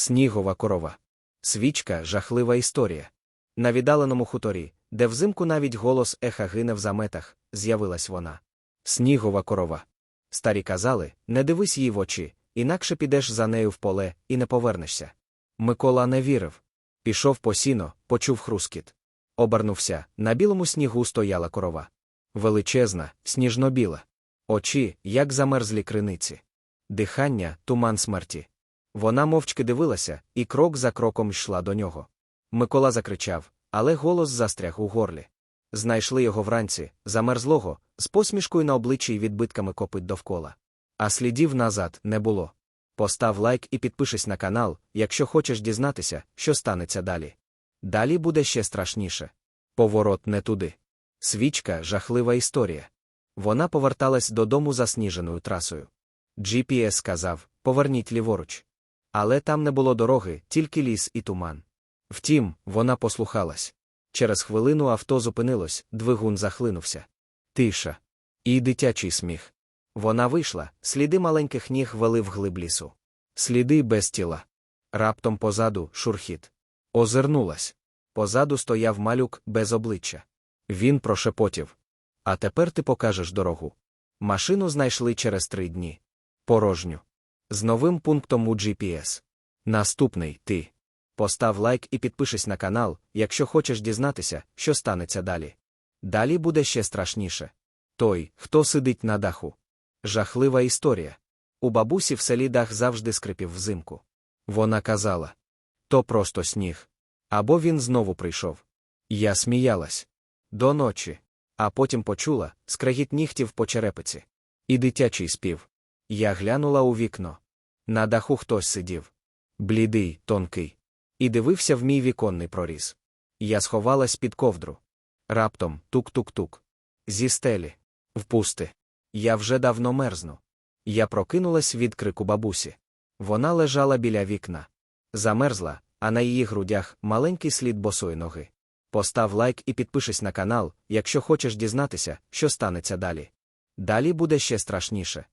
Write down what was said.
Снігова корова. Свічка жахлива історія. На віддаленому хуторі, де взимку навіть голос еха гине в заметах, з'явилась вона. Снігова корова. Старі казали не дивись їй в очі, інакше підеш за нею в поле і не повернешся. Микола не вірив. Пішов по сіно, почув хрускіт. Обернувся, на білому снігу стояла корова. Величезна, сніжно-біла. Очі, як замерзлі криниці. Дихання, туман смерті. Вона мовчки дивилася і крок за кроком йшла до нього. Микола закричав, але голос застряг у горлі. Знайшли його вранці, замерзлого, з посмішкою на обличчі й відбитками копит довкола. А слідів назад не було. Постав лайк і підпишись на канал, якщо хочеш дізнатися, що станеться далі. Далі буде ще страшніше. Поворот не туди. Свічка жахлива історія. Вона поверталась додому засніженою трасою. GPS сказав поверніть ліворуч. Але там не було дороги, тільки ліс і туман. Втім, вона послухалась. Через хвилину авто зупинилось, двигун захлинувся. Тиша. І дитячий сміх. Вона вийшла, сліди маленьких ніг вели вглиб лісу. Сліди без тіла. Раптом позаду шурхіт. Озирнулась. Позаду стояв малюк без обличчя. Він прошепотів. А тепер ти покажеш дорогу. Машину знайшли через три дні. Порожню. З новим пунктом у GPS. Наступний ти. Постав лайк і підпишись на канал, якщо хочеш дізнатися, що станеться далі. Далі буде ще страшніше. Той, хто сидить на даху. Жахлива історія. У бабусі в селі дах завжди скрипів взимку. Вона казала то просто сніг. Або він знову прийшов. Я сміялась. До ночі. А потім почула скрегіт нігтів по черепиці. І дитячий спів. Я глянула у вікно. На даху хтось сидів. Блідий, тонкий. І дивився в мій віконний проріз. Я сховалась під ковдру. Раптом тук-тук-тук. Зі стелі. Впусти. Я вже давно мерзну. Я прокинулась від крику бабусі. Вона лежала біля вікна. Замерзла, а на її грудях маленький слід босої ноги. Постав лайк і підпишись на канал, якщо хочеш дізнатися, що станеться далі. Далі буде ще страшніше.